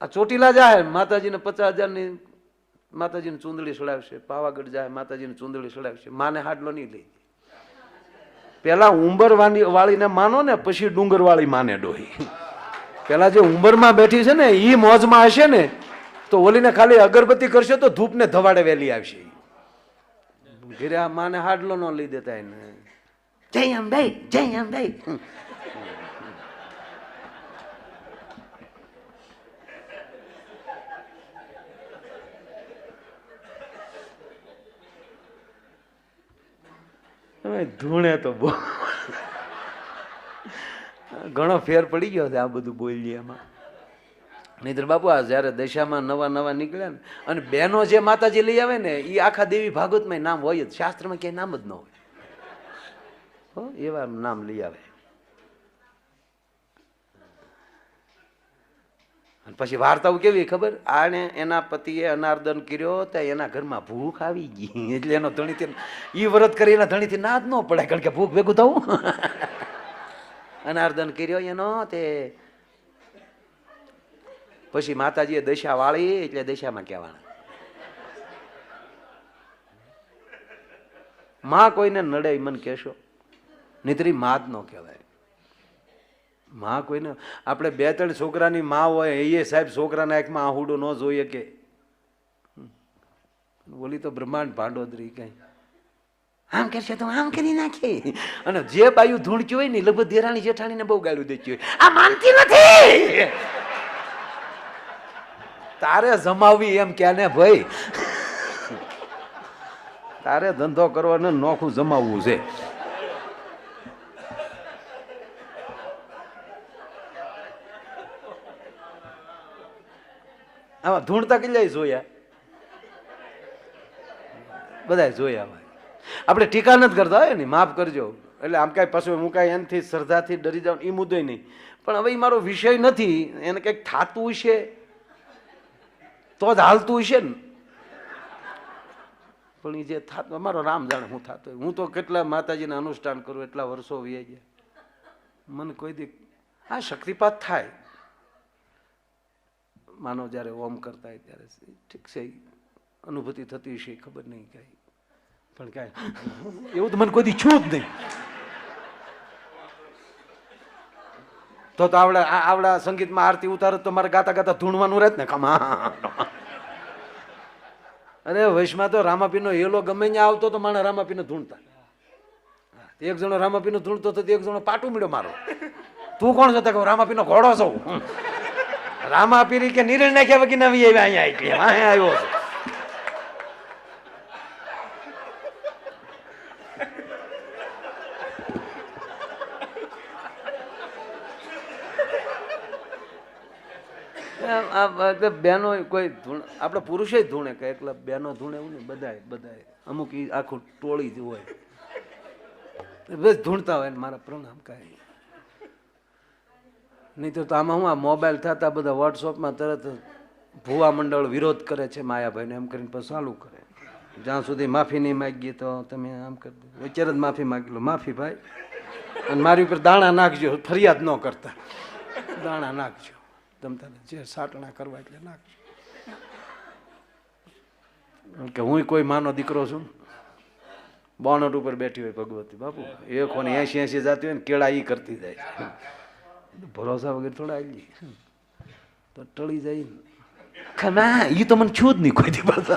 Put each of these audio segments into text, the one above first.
આ ચોટીલા જાય, માતાજીને પચાસ હજારની માતાજીને ચૂંદડી સડાવશે પાવાગઢ જાય, માતાજીને ચૂંદડી સડાવશે માને હાડલો નહીં લઈ પેલા ઉંબર વાની વાળીને માનો ને, પછી ડુંગર વાળી માને ડોહી. પેલા જે ઉંબરમાં બેઠી છે ને એ મોજમાં હશે ને, તો ઓલીને ખાલી અગરબત્તી કરશે તો ધૂપને ધવાડે વેલી આવશે. ઈ. આ માને હાડલો ન લઈ દેતા એને. જય અંબાઈ જય અંબે. હવે ધૂણે તો બહુ. ઘણો ફેર પડી ગયો છે આ બધું બોલીએ એમાં. નહીતર બાપુ, આ જ્યારે દશામાં નવા નવા નીકળ્યા ને, અને બહેનો જે માતાજી લઈ આવે ને એ આખા દેવી ભાગવતમાં નામ હોય જ, શાસ્ત્રમાં ક્યાંય નામ જ ન હોય. એવા નામ લઈ આવે. પછી વાર્તાઓ કેવી ખબર? આને એના પતિએ અનાર્દન કર્યો તો એના ઘરમાં ભૂખ આવી ગઈ. એટલે એનો ધણીથી ઈ વ્રત કરી એના ધણીથી ના જ ન પડે કારણ કે ભૂખ ભેગું થવું. અનાર્દન કર્યો એનો તે પછી માતાજીએ દશા વાળી, એટલે દશામાં કહેવાના. માં કોઈને નડે મન કહેશો. નીતરી માત ન કહેવાય. માં કોઈને? આપણે બે ત્રણ છોકરાની માં હોય એ સાહેબ છોકરાના આંખમાં આહુડો ન જોઈએ કે. બોલી તો બ્રહ્માંડ ભાંડોદરી કઈ. આમ કરશે તો આમ કરી નાખે. અને જે બાયું ધૂણચ્યું હોય ને લગભગ દેરાણી જેઠાણીને બહુ ગાળું દેતી હોય. આ માનતી નથી! તારે જમાવી એમ કે ને ભાઈ. તારે ધંધો કરવાનો નોખું જમાવવું છે. આમાં ધૂણતા કેટલાય જોયા? બધાય જોયા આપણે ટીકા નથી કરતા હોય ને, માફ કરજો. એટલે આમ કાંઈ પાછું હું કાંઈ એનથી શ્રદ્ધાથી ડરી જાઉં એ મુદ્દો નહીં. પણ હવે એ મારો વિષય નથી, એને કંઈક થાતું હશે? તો જ હાલતું હશે ને. પણ એ જે થાતું મારો રામ જાણે હું થતો હું તો કેટલા માતાજીને અનુષ્ઠાન કરું, એટલા વર્ષો વ્યાજ્યા. મને કોઈ દી આ શક્તિપાત થાય. માનો જ્યારે ઓમ કરતા હોય ત્યારે ઠીક છે, અનુભૂતિ થતી હશે, ખબર નહીં કાંઈ. પણ કાંઈ એવું તો મને કોઈ છું જ નહીં. તો તો આવડા આવડા સંગીતમાં આરતી ઉતારો તો મારે ગાતા ગાતા ધૂણવાનું રહેત ને કમા. અરે, વૈશમાં તો રામાપીનો હેલો ગમે ત્યાં આવતો તો માણે રામાપીને ધૂણતા. એક જણો રામાપીનો ધૂણતો તો એક જણો પાટું મળ્યો મારો. તું કોણ છો? કહું, રામાપીનો ઘોડો છું. રામાપીરી કે નિર્ણય નાખ્યા વગર નવી આવી અહીંયા આવી અહીંયા આવ્યો છે. બહેનો કોઈ ધૂણ, આપણે પુરુષે ધૂણે કે એકલા બહેનો ધૂણે એવું ને બધાય બધાય. અમુક આખું ટોળી જ હોય. બસ ધૂણતા હોય મારા પ્રણામ કાંઈ. નહીં તો આમાં હું આ મોબાઈલ થતા બધા વોટ્સઅપમાં તરત ભુવા મંડળ વિરોધ કરે છે માયાભાઈને, એમ કરીને પછી ચાલુ કરે. જ્યાં સુધી માફી નહીં માગીએ તો તમે આમ કરી દો. જ માફી માગી લો. માફી ભાઈ. અને મારી ઉપર દાણા નાખજો, ફરિયાદ ન કરતા. દાણા નાખજો. તમ તારે જે સાટણા કરવા એટલે નાખજો. કે હું કોઈ માનો દીકરો છું. બોનટ ઉપર બેઠી હોય ભગવતી. બાપુ એ કોની એસી એસી જાતી હોય ને કેળા એ કરતી જાય ભરોસા વગર થોડા આવી તો ટળી જાય ને એ તો મને છું જ નહીં કોઈ દિવસ.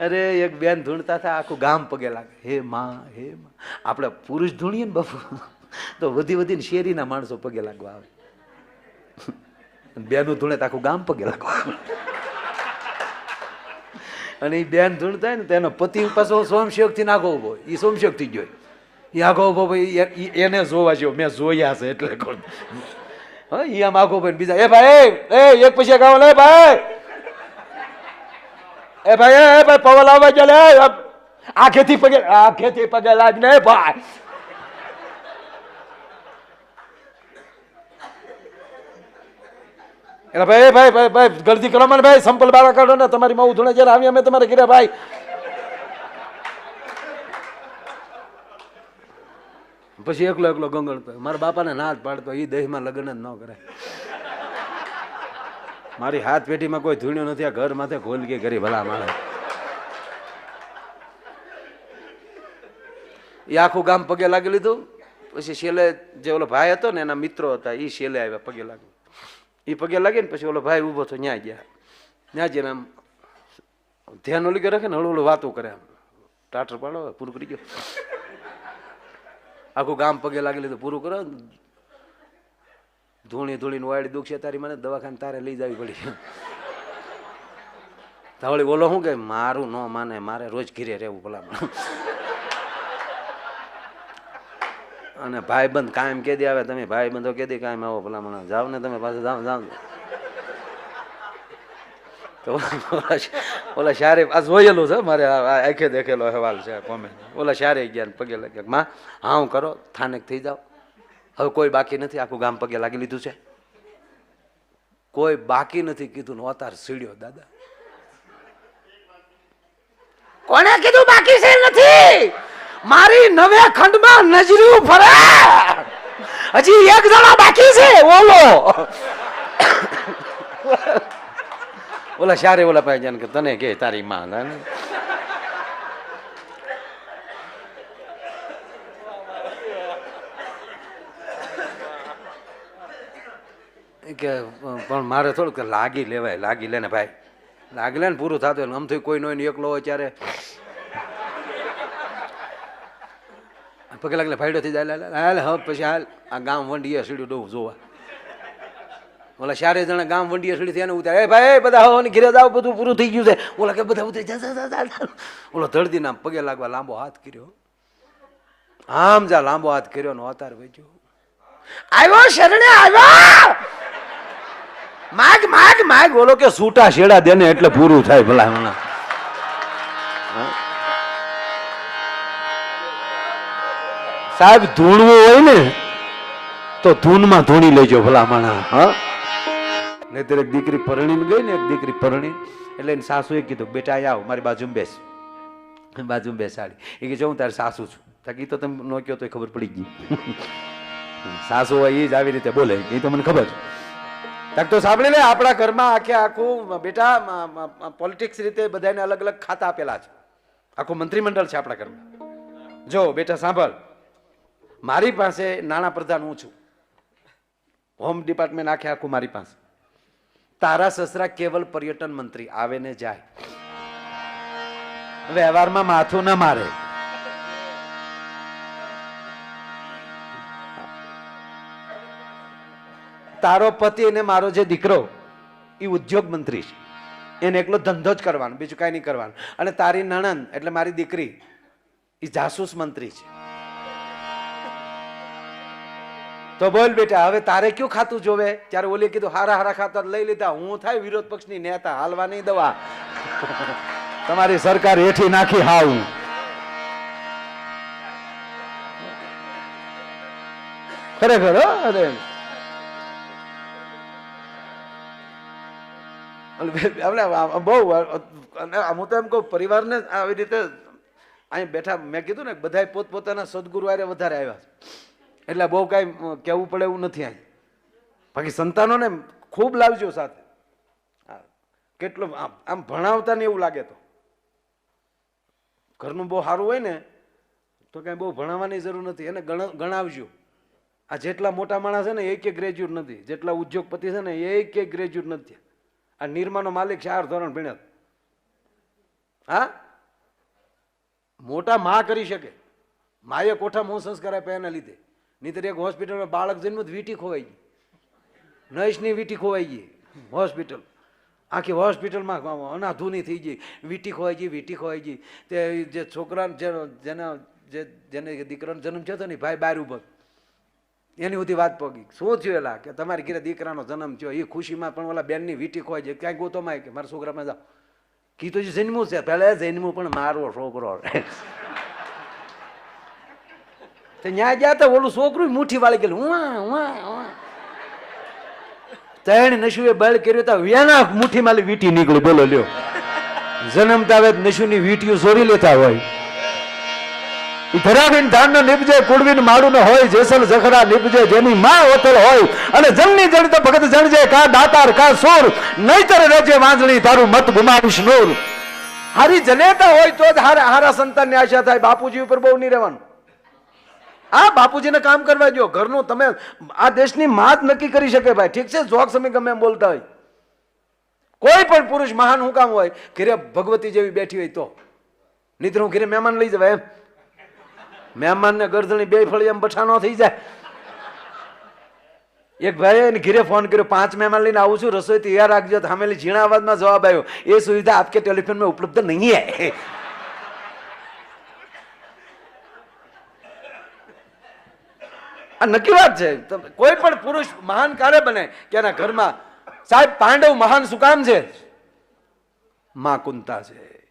અરે, એક બેન ધૂણતા હતા આખું ગામ પગે લાગે. હે માં હે માં. આપણે પુરુષ ધૂણીએ ને બાપુ. તો વધી વધીને શેરીના માણસો પગે લાગવા આવે. બેનું ધૂણે તો આખું ગામ પગે લાગવા આવે. અને એ બેન ધૂણતા ને તો એનો પતિ પાછો સોમશેકથી નાખો ઊભો એ સોમશેકથી જોઈ એ આગો ભાઈ એને જોવા જેવો, મેં જોયા છે એટલે કોણ? હા એ આમ બીજા એ ભાઈ, એ એક પછી ગાવ લે ભાઈ! એ ભાઈ એ ભાઈ, પવન આવવા ચાલે આખેથી પગે આખેથી પગે લાગ ને ભાઈ! એટલે ભાઈ ભાઈ ભાઈ ભાઈ ગળતી કરો મને, ભાઈ, સંપલ બારા કાઢો ને, તમારી માં ઉધણે જયારે આવી, અમે તમારે ઘરે, ભાઈ પછી એકલો એકલો ગંગળતો મારા બાપાને ના જ પાડતો એ દેહમાં લગ્ન જ ન કરે. મારી હાથ પેટીમાં કોઈ ધૂણ્યું નથી, આ ઘર માથે ખોલ કે કરી ભલા માણસ. એ આખું ગામ પગે લાગી લીધું. પછી શેલે જે ઓલો ભાઈ હતો ને એના મિત્રો હતા એ શેલે આવ્યા પગે લાગી. એ પગે લાગી ને પછી ઓલો ભાઈ ઊભો થયો ન્યા ગયા. ન્યા જઈને આમ ધ્યાન ઓલી રાખે ને હળવું હળવું વાતો કરે આમ. ટાટર પાડો, પૂરું કરી ગયો આખું ગામ પગે લાગી લીધું, પૂરું કરો. ધૂણી ધૂણીને વાળી દુખશે તારી મને, દવાખાને તારે લઈ જવી પડી. તાવળી બોલો શું કે મારું ન માને, મારે રોજ ઘીરે રહેવું ભલામણ. અને ભાઈબંધ કાયમ કે દે, આવે, તમે ભાઈબંધો કે દે કાયમ આવો ભલામણ. જાઓ ને તમે પાછા, જાવ જાઓ ઓલા શારે આ જોયેલું છે, મારે આંખે દેખેલો અહેવાલ છે કોમેન્ટ ઓલા શારે ગયા પગે લાગ્યા માં, હા, હું કરો, થાનેક થઈ જાઓ. હવે કોઈ બાકી નથી, આખું ગામ પગે લાગી લીધું છે. કોઈ બાકી નથી કીધું અતાર સીડ્યો, દાદા. કોને કીધું બાકી છે નથી? મારી નવે ખંડમાં નજર્યું ફરે. હજી એક જણા બાકી છે, ઓલો. ઓલા શારે ઓલા પાસે જાને કે તને કે તારી માં કે, પણ મારે થોડુંક લાગી લેવાય, લાગી લે ને ભાઈ. લાગી લે ને પૂરું થતું હોય આમ થઈ કોઈ નો એકલો હોય ત્યારે. પગે લાગલે ફાયડો થઈ જાય હાલ હવે પછી હાલ, આ ગામ વંડીએ સીડ્યું ડોવું જોવા. ઓલા ચારે જણા ગામ વંડીએ સીડી થયા ને ઉતારે, એ ભાઈ બધા હો ઘેરે જાવ બધું પૂરું થઈ ગયું છે. ઓલા કે, બધા ઉતરે. ઓલો ધડદી નામ પગે લાગવા લાંબો હાથ કર્યો. આમ જા લાંબો હાથ કર્યો ને અતાર વેચ્યો આવ્યો, શરણે, આવ્યો! માગ માગ માગ. ઓલો કે, સૂટા શેડા દેને એટલે પૂરું થાય ભલા હમણાં સાહેબ, ધૂણવું હોય ને, તો ધૂનમાં ધૂણી લેજો ભલા માણા હા? નહીતર એક દીકરી પરણીને ગઈ ને એક દીકરી પરણી. એટલે એની સાસુએ કીધું, બેટા અહીંયા આવ, મારી બાજુમાં બેસ. બાજુમાં બેસાડી. એ કે, જો, હું તારી સાસુ છું. તાકી તો તમે ન કહો તો ખબર પડી ગઈ. સાસુ હોય એ જ આવી રીતે બોલે. એ તો મને ખબર. છે તો સાંભળી લે, આપણા ઘરમાં આખે આખું, બેટા પોલિટિક્સ રીતે બધાને અલગ અલગ ખાતા આપેલા છે. આખું મંત્રીમંડળ છે આપણા ઘરમાં. જો, બેટા, સાંભળ. મારી પાસે નાણાં પ્રધાન હું છું. હોમ ડિપાર્ટમેન્ટ આખે આખું મારી પાસે. તારા સસરા કેવલ પર્યટન મંત્રી આવે ને જાય. વ્યવહારમાં માથું ના મારે. તારો પતિ અને મારો જે દીકરો, એ ઉદ્યોગ મંત્રી છે. એને એકલો ધંધો જ કરવાનો, બીજું કાંઈ નહીં કરવાનું. અને તારી નણંદ, એટલે મારી દીકરી, એ જાસૂસ મંત્રી છે. તો બોલ બેટા, હવે તારે કયું ખાતું જોવે? ત્યારે ઓલી કીધું, હારા હારા ખાતા લઈ લીધા. હું થાય વિરોધ પક્ષની નેતા, હાલવા નહીં દવા. તમારી સરકાર હેઠી નાખી હાવ. ખરેખર અરે. આપણે બહુ હું તો એમ કહું, પરિવારને આવી રીતે અહીં બેઠા, મેં કીધું ને બધા પોતપોતાના સદગુરુ આરે વધારે આવ્યા છે. એટલે બહુ કાંઈ કહેવું પડે એવું નથી અહીં બાકી સંતાનોને ખૂબ લાવજો સાથે. કેટલો, આમ ભણાવતા ને એવું લાગે તો. ઘરનું બહુ સારું હોય ને, તો કાંઈ બહુ ભણાવવાની જરૂર નથી. એને ગણ- ગણાવજો. આ જેટલા મોટા માણસ છે ને એક ગ્રેજ્યુએટ નથી. જેટલા ઉદ્યોગપતિ છે ને એક ગ્રેજ્યુએટ નથી. આ નિર્માનો માલિક ચાર ધોરણ ભણ્યા. હા? મોટા મા કરી શકે. માએ કોઠા મોં સંસ્કાર આપ્યા એના લીધે. નહીતર એક હોસ્પિટલમાં બાળક જન્મ વીટી ખોવાઈ ગઈ. નૈશની વીટી ખોવાઈ ગઈ હોસ્પિટલ. આખી હોસ્પિટલમાં અનાધૂની થઈ ગઈ. વીટી ખોવાઈ ગઈ, વીટી ખોવાઈ ગઈ. તે જે છોકરા જેના જે જેને દીકરાનો જન્મ થયો હતો ને ભાઈ બાર ઊભો એની બધી વાત પગી. શું થયું એલા કે તમારી ઘરે દીકરાનો જન્મ થયો? એ ખુશીમાં પણ ઓલા બેનની વીટી ખોવાઈ જાય ક્યાંક ગોતોમાં કે? મારા છોકરામાં જાઓ. કીધું જે જન્મું છે. પહેલાં જન્મું પણ મારો છોકરો. તે ન્યા ગયા તો ઓલું છોકરું મુઠ્ઠી વાળી ગયેલું. ઉવા ઉવા ત્રણ નશુએ બળ કર્યો તો વેના મુઠ્ઠી માલી વીટી નીકળી. બોલો, લ્યો. જન્મતા હવે નશુની વીટીઓ ચોરી લેતા હોય. ધરાવીન ધાન નિપજે કુડવીન માડું હોય, જેસલ જખરા નિપજે, જેની માં ઓતલ હોય. અને જનની જણ તો ભગત જણજે, કા દાતાર, કા સુર. નહીતર રજે વાંજણી, તારું મત ગુમાવીશ નૂર. હારી જનેતા હોય તો જ હારા હારા સંતાનની આશા થાય. બાપુજી ઉપર બહુ નહીં રહેવાનું. આ બાપુજીને કામ કરવા દો ઘરનું તમે, આ દેશની માત નક્કી કરી શકે ભાઈ. ઠીક છે? જોગ સમય ગમે એમ બોલતા હોય. કોઈ પણ પુરુષ મહાન હું કામ હોય, ઘેરે ભગવતી જેવી બેઠી હોય તો. નહીં હું ઘેરે મહેમાન લઈ જવાય એમ. મહેમાનને ગરદણી બે ફળી એમ બઠા ન થઈ જાય. એક ભાઈ એને ઘેરે ફોન કર્યો, પાંચ મહેમાન લઈને આવું છું, રસોઈ તૈયાર રાખજો. સામેલી ઝીણા અવાજમાં જવાબ આવ્યો, એ સુવિધા આપકે ટેલિફોનમાં ઉપલબ્ધ નહીં હે. આ નક્કી વાત છે. કોઈ પણ પુરુષ મહાન કાર્ય બને કે એના ઘરમાં, સાહેબ, પાંડવ મહાન શું કામ છે? મા કુંતા છે.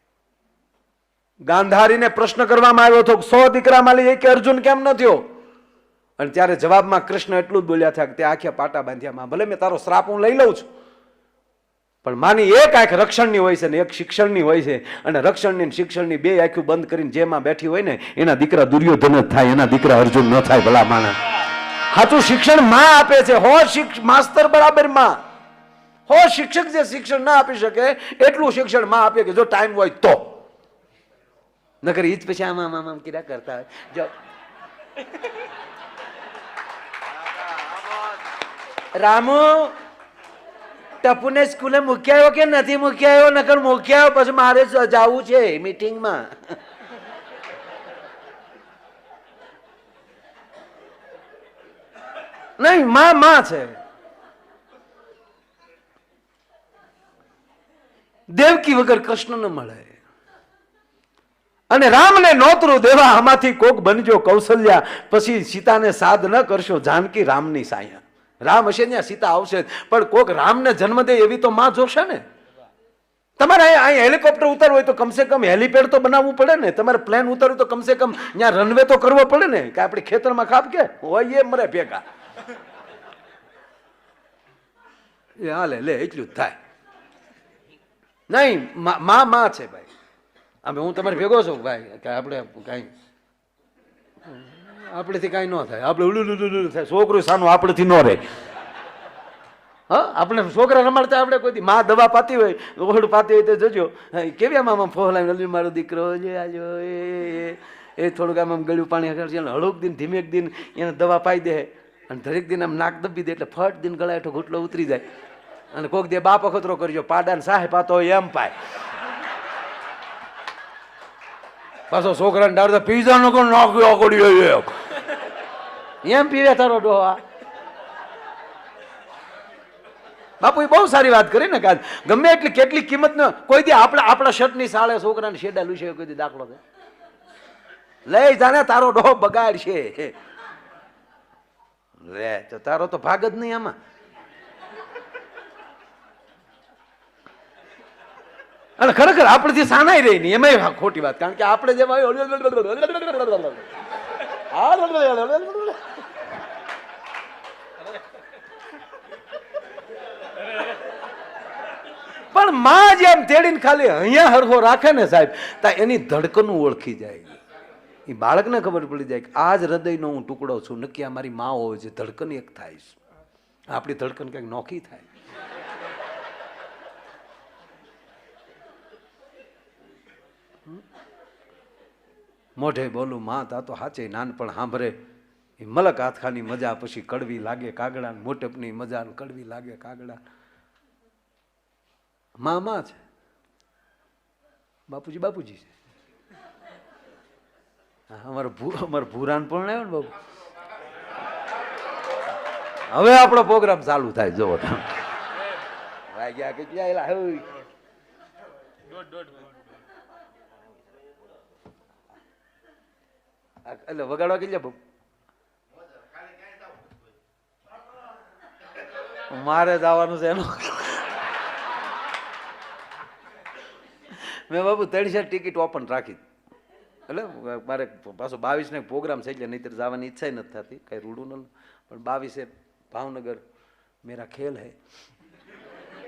ગાંધારીને પ્રશ્ન કરવામાં આવ્યો હતો સો દીકરા માલી એક અર્જુન કેમ ન થયો? અને ત્યારે જવાબમાં કૃષ્ણ એટલું જ બોલ્યા થયા કે તે આખે પાટા બાંધ્યા. માં ભલે મેં તારો શ્રાપ હું લઈ લઉં છું. પણ માની એક આંખ રક્ષણની હોય છે ને એક શિક્ષણની હોય છે. અને રક્ષણની શિક્ષણની બે આંખું બંધ કરીને જેમાં બેઠી હોય ને, એના દીકરા દુર્યોધન જ થાય, એના દીકરા અર્જુન ન થાય ભલા માણસ. સાચું શિક્ષણમાં આપે છે. હો માસ્તર બરાબરમાં. હો શિક્ષક જે શિક્ષણ ના આપી શકે, એટલું શિક્ષણમાં આપે કે જો ટાઈમ હોય તો. નકર ઈ પછી આમ આમ આમ કીધા કરતા હોય. જો. રામુ ટપુને સ્કૂલે મૂકી કે નથી મૂકી નકર મૂકી પછી મારે જવું છે મીટિંગમાં. નહીં, માં માં છે. દેવકી વગર કૃષ્ણ ન મળે. અને રામને નોતરું દેવા આમાંથી કોક બનજો કૌશલ્યા. પછી સીતાને સાદ ન કરશો, જાનકી રામની સાયા રામ હશે ત્યાં સીતા આવશે. પણ કોક રામને જન્મ દે એવી તો માં જોશે ને. તમારે અહીં અહીં હેલિકોપ્ટર ઉતારવું હોય તો કમસે કમ હેલિપેડ તો બનાવવું પડે ને. તમારે પ્લેન ઉતારવું તો કમસે કમ ત્યાં રનવે તો કરવો પડે ને. કે આપણે ખેતરમાં ખાપ કે? હોય એ મરે ભેગા. એ હાલે, લે, એટલું જ થાય. નહીં, માં માં છે ભાઈ. અમે હું તમારે ભેગો છું, ભાઈ, કે આપણે કાંઈ આપણેથી કાંઈ ન થાય. આપણે ઉલું ઉલું ઉલું થાય. છોકરું સાનું આપણેથી ન રહે. હા? આપણે છોકરા રમાડતા આપણે કોઈ માં દવા પાતી હોય, ઓહડ પાતી હોય તો જજો. કેવી આમ આમ ફોહલાવી અલી મારો દીકરો જે આજો એ, એ- થોડુંક આમ આમ ગળ્યું પાણી હળુક દિન ધીમેક દિન એને દવા પાઈ દે. અને દરેક દિન આમ નાક દબી દે એટલે ફટ દિન ગળા એટલો ઘૂંટલો ઉતરી જાય. અને કોઈક દે બાપ અખતરો કરજો. પાડાને સાહે પાતો હોય એમ પાય. પાછો છોકરાને ડાળતા પીઝા નો કોણ નાખ્યો આકડ્યો એમ? પીવે તારો ડોહા બાપુ બહુ સારી વાત કરી ને કાલ ગમે એટલી કેટલી કિંમત ન કોઈ દી આપણા આપણા શર્ટની સાળે છોકરાને શેડા લૂસે કોઈ દી દાખલો છે લઈ જાને તારો ડોહો બગાડ છે લે, તો તારો તો ભાગ જ નહીં આમાં. અને ખરેખર આપણેથી સાનાઈ રહી નહીં. એમાં ખોટી વાત. કારણ કે આપણે જેમાં પણ માં જેમ તેડીને ખાલી અહીંયા હરખો રાખે ને સાહેબ, તા એની ધડકનું ઓળખી જાય. એ બાળકને ખબર પડી જાય કે આ જ હૃદયનો હું ટુકડો છું. નક્કી આ મારી મા હોય છે. ધડકન એક થાય છે. આપણી ધડકન કંઈક નોખી થાય. મોઢે બોલું, માં, તા તો હાચે નાનપણ સાંભળે એ મલક હાથખાની મજા પછી કડવી લાગે કાગડા મોટપની મજા કડવી લાગે કાગડા. માં માં છે? બાપુજી બાપુજી છે. અમારે ભૂ, અમારો ભૂરાન પણ આવ્યો ને બાપુ. હવે આપણો પ્રોગ્રામ ચાલુ થાય જોવો તમે. વાગ્યા કેટલા એલા હોય આ એટલે વગાડવા કેટલા બહુ મારે જવાનું છે એનું. મેં બાબુ ત્રણસો ટિકિટ ઓપન રાખી. એટલે મારે પાછો બાવીસ ને પ્રોગ્રામ છે એટલે નહીતર જવાની ઈચ્છા નથી થતી, કઈ રૂડું ન પણ બાવીસે ભાવનગર મેરા ખેલ હૈ.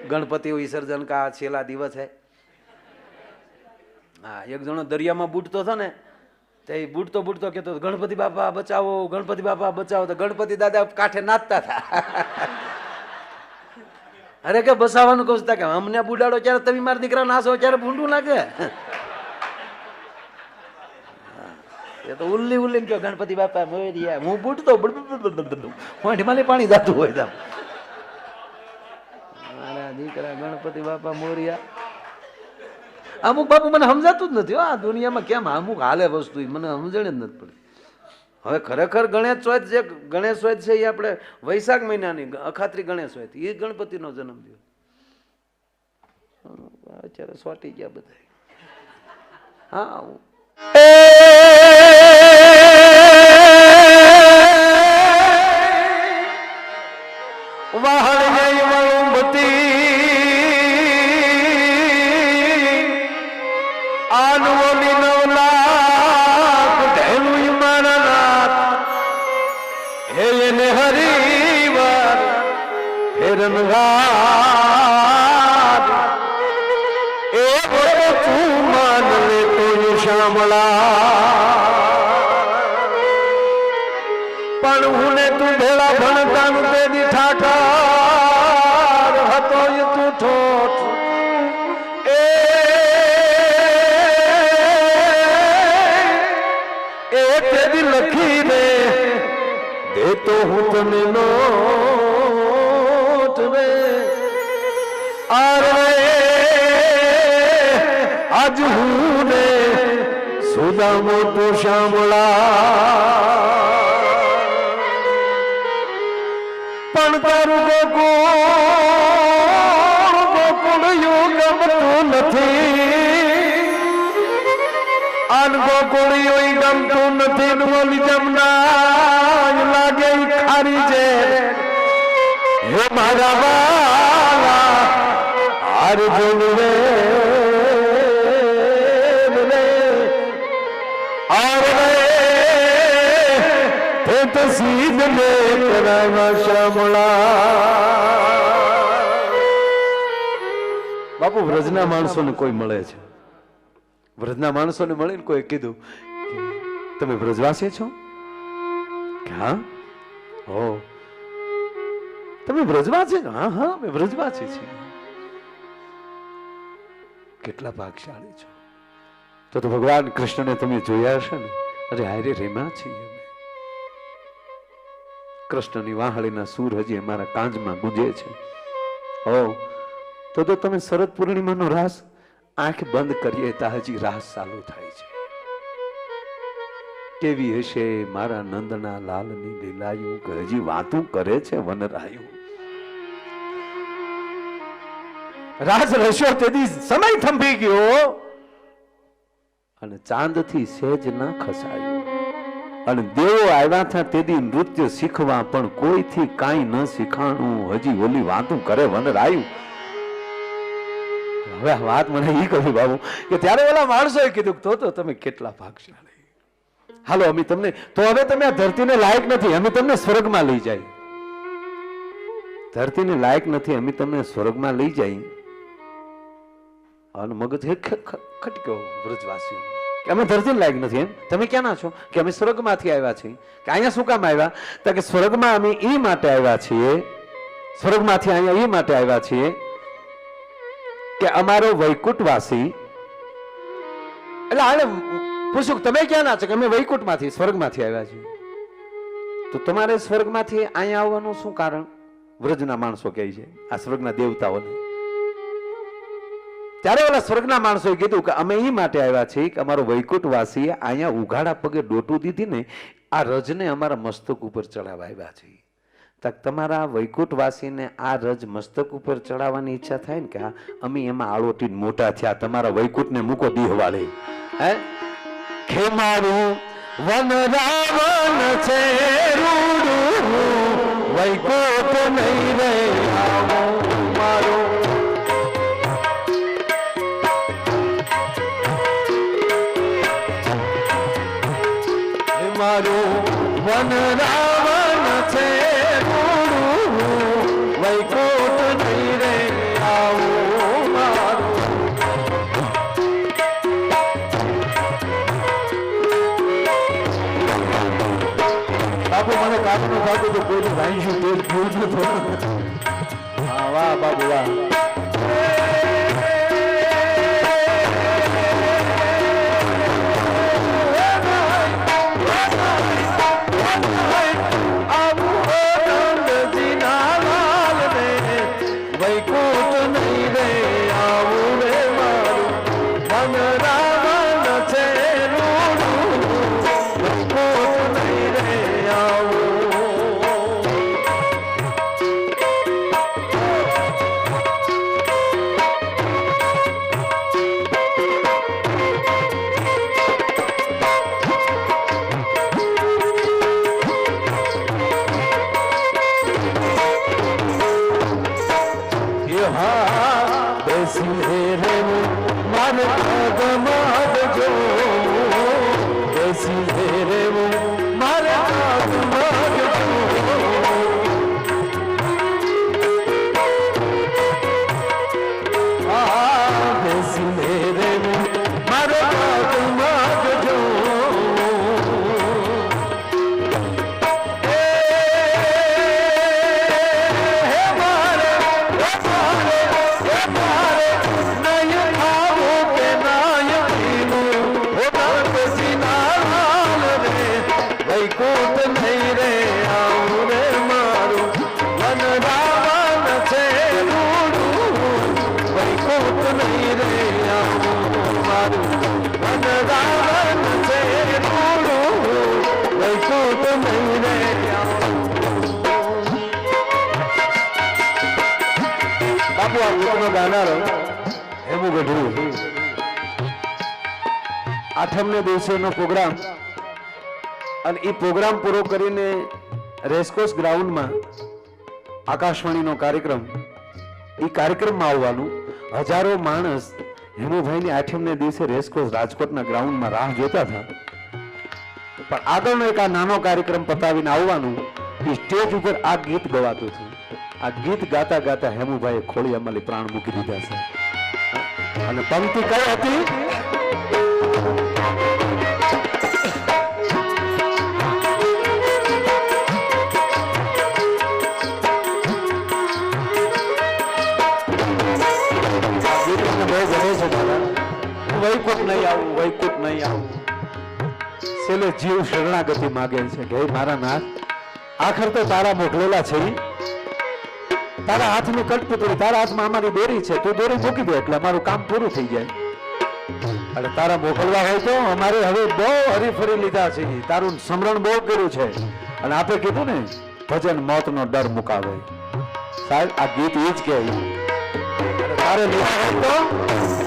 ગણપતિ વિસર્જન કા છેલ્લા દિવસ હૈ. હા, એક જણો દરિયામાં બૂટતો હતો ને તે બૂટતો બૂટતો કહેતો ગણપતિ બાપા બચાવો ગણપતિ બાપા બચાવો. તો ગણપતિ દાદા કાંઠે નાચતા હતા. અરે કે બસાવાનું કહું કે અમને બુડાડો ક્યારે તમે મારા દીકરા નાસો ક્યારે ભૂંડું લાગે એ તો ઉલ્લી ઉલ્લી કયો ગણપતિ બાપા મોરિયા હું બૂટતો મોઢીમાંથી પાણી જાતું હોય તામ મારા દીકરા ગણપતિ બાપા મોરિયા. અમુક બાપુ મને સમજાતું જ નથી. આ દુનિયામાં કેમ અમુક હાલે વસ્તુ મને સમજણ જ નથી પડતી. હવે ખરેખર ગણેશ ચોથ જે ગણેશ ચોથ છે એ આપણે વૈશાખ મહિનાની, અખાત્રી ગણેશ ચોથ. એ ગણપતિનો જન્મદિવસ અત્યારે સોટી ગયા બધા હા, હું- વાહણ જઈ ફેરનગાર એ બોલો તું માન લે તો શ્યામળા પણ હું ને તું ભેળા ભણતાનું તેની ઠાઠાર હતો એ તું ઠોઠ એ એ તેદી લખીને દેતો હું તને નોટ રે અરે આજ હું ને સુદામો તો શ્યામળા પણ તારું ગોકુળ ગોકુળ યુગ ગમતું નથી આન ગોકુળ યુગ ગમતું નથી ને ઓલી જમના લાગે ઈ ખારી છે હે મારા વાલા અર્જુન રે રે और थे तो सीध में करावा શામળા બાપુ વ્રજના માણસોને કોઈ મળે છે વ્રજના માણસોને મળીને કોઈ કીધું કે તમે વ્રજવાસી છો કે હા હો તમે વ્રજવાસી હા હા, અમે વ્રજવાસી છીએ. કેટલા ભાગશાળી છો. તો તો ભગવાન કૃષ્ણને તમે જોયા હશે ને? અરે હારે રેમા છીએ અમે. કૃષ્ણની વાહળીના સૂર હજી અમારા કાંજમાં ગુંજે છે. ઓ, તો તો તમે શરદ પૂર્ણિમાનો રાસ આંખ બંધ કરીએ તો હજી રાસ ચાલુ થાય છે. કેવી હશે? મારા નંદના લાલની લીલાયું કે હજી વાતું કરે છે વનરાયું? રાજ રસ્યો તેથી સમય થંભી ગયો અને ચાંદથી સેજ ના ખસાયું. અને દેવો આવ્યા હતા તેથી નૃત્ય શીખવા, પણ કોઈથી કાંઈ ન શીખાણું. હજી ઓલી વાતું કરે વનરાયું. હવે વાત મને ઈ કહ્યું બાબુ, કે ત્યારે ઓલા માણસોએ કીધું તો તો તમે કેટલા ભાગશાળી. હાલો, અમે તમને તો હવે તમે આ ધરતીને લાયક નથી, અમે તમને સ્વર્ગમાં લઈ જાય. ધરતીને લાયક નથી, અમે તમને સ્વર્ગમાં લઈ જાય. અને મગજ ખટક્યો વ્રજવાસી કે અમે ધરતીને લાયક નથી એમ? તમે ક્યાંના છો? કે અમે સ્વર્ગમાંથી આવ્યા છીએ? કે અહીંયા શું કામ આવ્યા? તો કે સ્વર્ગમાં અમે એ માટે આવ્યા છીએ. સ્વર્ગમાંથી અહીંયા એ માટે આવ્યા છીએ કે અમારો વૈકુંઠવાસી એટલે આને પૂછ્યું તમે ક્યાંના છો? કે અમે વૈકુંઠમાંથી, સ્વર્ગમાંથી આવ્યા છીએ? તો તમારે સ્વર્ગમાંથી અહીંયા આવવાનું શું કારણ? વ્રજના માણસો કહે છે, આ સ્વર્ગના દેવતાઓને. ત્યારે ઓલા સ્વર્ગના માણસોએ કીધું કે અમે એ માટે આવ્યા છીએ કે અમારો વૈકુંઠવાસીએ અહીંયા ઉઘાડા પગે ડોટું દીધી ને, આ રજને અમારા મસ્તક ઉપર ચડાવવા આવ્યા છીએ. તક તમારા વૈકુંઠવાસીને આ રજ મસ્તક ઉપર ચડાવવાની ઈચ્છા થાય ને કે અમે એમાં આળોટીને મોટા થયા, તમારા વૈકુંઠને મૂકો દીહવાળે. હે? ખેમારું વન રાવણ છે રૂડું વૈકુંઠ નહીં રે. આવો મારું વન વાહ બાબુ વાહ. આઠમને દિવસેનો પ્રોગ્રામ. અને એ પ્રોગ્રામ પૂરો કરીને રેસકોર્સ ગ્રાઉન્ડમાં આકાશવાણીનો કાર્યક્રમ એ કાર્યક્રમમાં આવવાનું, હજારો માણસ હેમુભાઈની આઠમને દિવસે રેસકોર્સ રાજકોટના ગ્રાઉન્ડમાં રાહ જોતા હતા. પણ આગળનો એક આ નાનો કાર્યક્રમ પતાવીને આવવાનું એ સ્ટેજ ઉપર આ ગીત ગવાતું હતું. આ ગીત ગાતા ગાતા હેમુભાઈએ ખોળી અમારી પ્રાણ મૂકી દીધા છે. અને પંક્તિ કઈ હતી? વૈકુંઠ નહીં આવું. છેલ્લે જીવ શરણાગતિ માગે છે. કે મારા નાથ આખર તો તારા મોકલેલા છે. તારા હાથની કટપુતળી, તારા હાથમાં અમારી દોરી છે. તું દોરી મૂકી દે એટલે અમારું કામ પૂરું થઈ જાય. અને તારા મોકલવા હોય તો અમારે હવે બહુ હરીફરી લીધા છે. તારું સમરણ બહુ કર્યું છે. અને આપે કીધું ને, ભજન મોતનો ડર મુકાવે. સાહેબ, આ ગીત એ જ કે તારે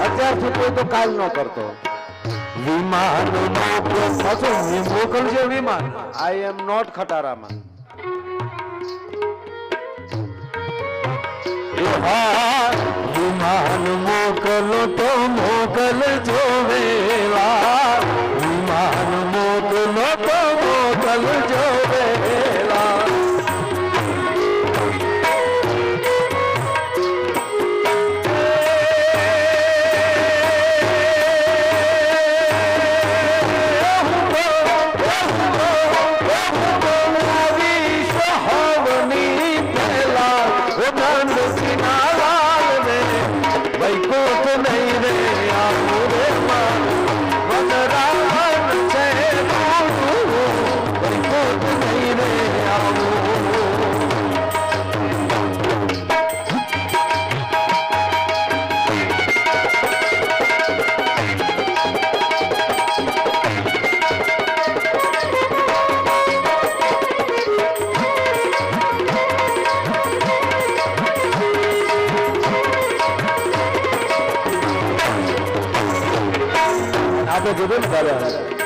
અત્યારથી કોઈ તો કાલ ન કરતો. વિમાન મોકલો પાછો મોકલજે વિમાન આઈ એમ નોટ ખટારામાં એ હા, વિમાન મોકલો તો મોકલજો વેલા વિમાન મોકલો તો મોકલજો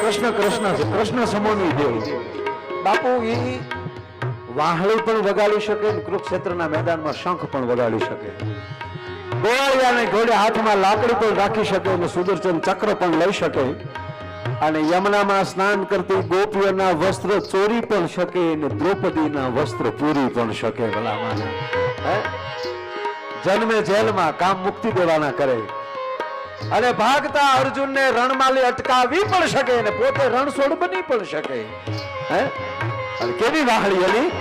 કૃષ્ણ કૃષ્ણ છે કૃષ્ણ સમોની દેવ. બાપુ એ વાહળી પણ વગાડી શકે ને કુરુક્ષેત્રના મેદાનમાં શંખ પણ વગાડી શકે. ગોળિયાને ઘોડે હાથમાં લાકડી પણ રાખી શકે અને સુદર્શન ચક્ર પણ લઈ શકે. અને યમુનામાં સ્નાન કરતી ગોપીઓના વસ્ત્ર ચોરી પણ શકે અને દ્રૌપદીના વસ્ત્ર પૂરી પણ શકે ભલામાં જન્મે જેલમાં કામ મુક્તિ દેવાના કરે. અને ભાગતા અર્જુનને રણમાલી અટકાવી પણ શકે અને પોતે રણછોડ બની પણ શકે. હે? કેવી વાહળી એની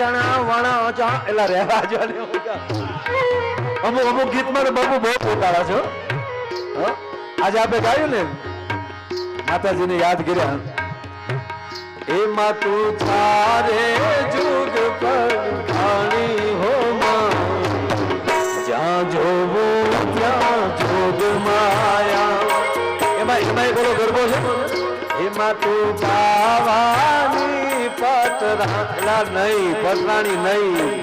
ચણા વણો એલા રહેવા જો અમુક અમુક ગીતમાં બાપુ બહુ પોતાડા છો આજે આપણે ગાયું ને? માતાજીને યાદ કર્યા એમાં તું થારે જુગ પર ખાણી હો. એમાં તું પાવાની પતરા નહીં પતરાણી નહીં.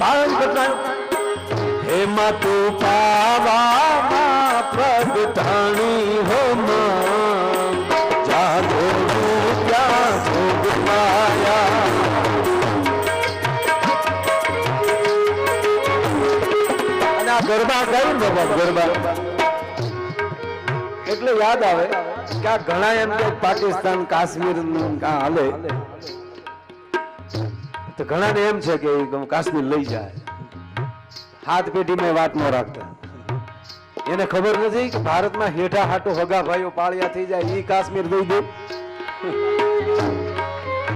પાવન પતરાણી એમાં તું પાવામાં પ્રગટાણી હો માં. જોવું ત્યાં જોગ માયા. અને આ ગરબા બાબા ગરબા. એટલે યાદ આવે કે ઘણા એમ કે પાકિસ્તાન કાશ્મીર કા હાલે. તો ઘણા ને એમ છે કે કાશ્મીર લઈ જાય. હાથ પેઢીમાં વાત ન રાખતા. એને ખબર નથી કે ભારતમાં હેઠા હાટો હગા ભાઈઓ પાળિયા થઈ જાય એ કાશ્મીર દઈ દે.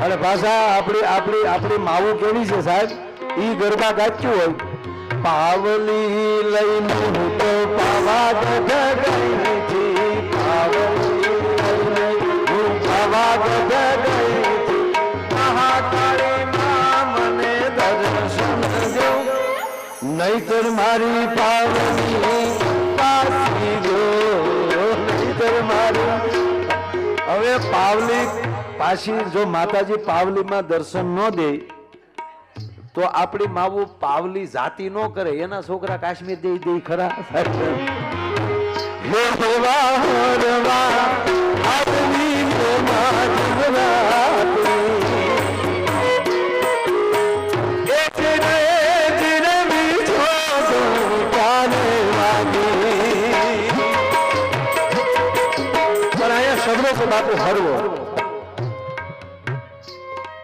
અને ભાષા આપણી આપણી આપણી માવું કેવી છે સાહેબ? ઈ ગરબા ગાચ્યું હોય. પાવલી લઈને હું તો પાવા ગઈ નહીતર મારી પાવની પાછી જો. નહીતર મારી હવે પાવલી પાછી જો માતાજી પાવલીમાં દર્શન ન દે, તો આપણી માવું પાવલી જાતિ ન કરે. એના છોકરા કાશ્મીર દે દે ખરા.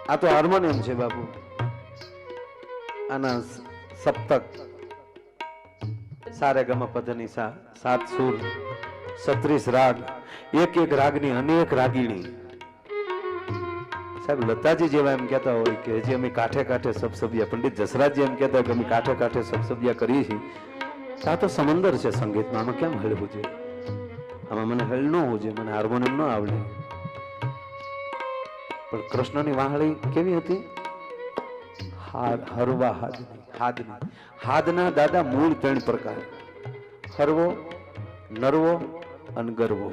આ તો હાર્મોનિયમ છે બાપુ આના સપ્તક સારે ગમ પધની સા સાત સુર સત્રીસ રાગ એક એક રાગની અનેક રાગીણી સાહેબ, લતાજી જેવા એમ કહેતા હોય કે હજી અમે કાંઠે કાંઠે સબસબિયા પંડિત જસરાજજી એમ કહેતા કે અમે કાંઠે કાંઠે સબસબિયા કરીએ છીએ. આ તો સમંદર છે સંગીતમાં આમાં કેમ હળવું છે આમાં મને હળ ન હોવું જોઈએ મને હાર્મોનિયમ ન આવડે. પણ કૃષ્ણની વાહળી કેવી હતી? હરવા હાદની હાદની હાદના દાદા મૂળ ત્રણ પ્રકાર. હરવો, નરવો અને ગરવો.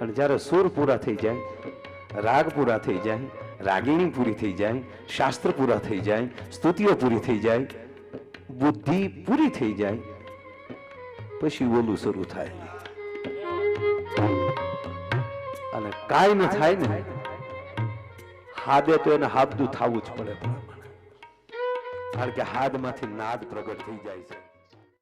અને જ્યારે સૂર પૂરા થઈ જાય રાગ પૂરા થઈ જાય, રાગીણી પૂરી થઈ જાય, શાસ્ત્ર પૂરા થઈ જાય, સ્તુતિઓ પૂરી થઈ જાય, બુદ્ધિ પૂરી થઈ જાય, પછી ઓલું શરૂ થાય. અને કાંઈ ન થાય ને, હાદે તો એને હાબદું થવું જ પડે કારણ કે હાદમાંથી નાદ પ્રગટ થઈ જાય છે.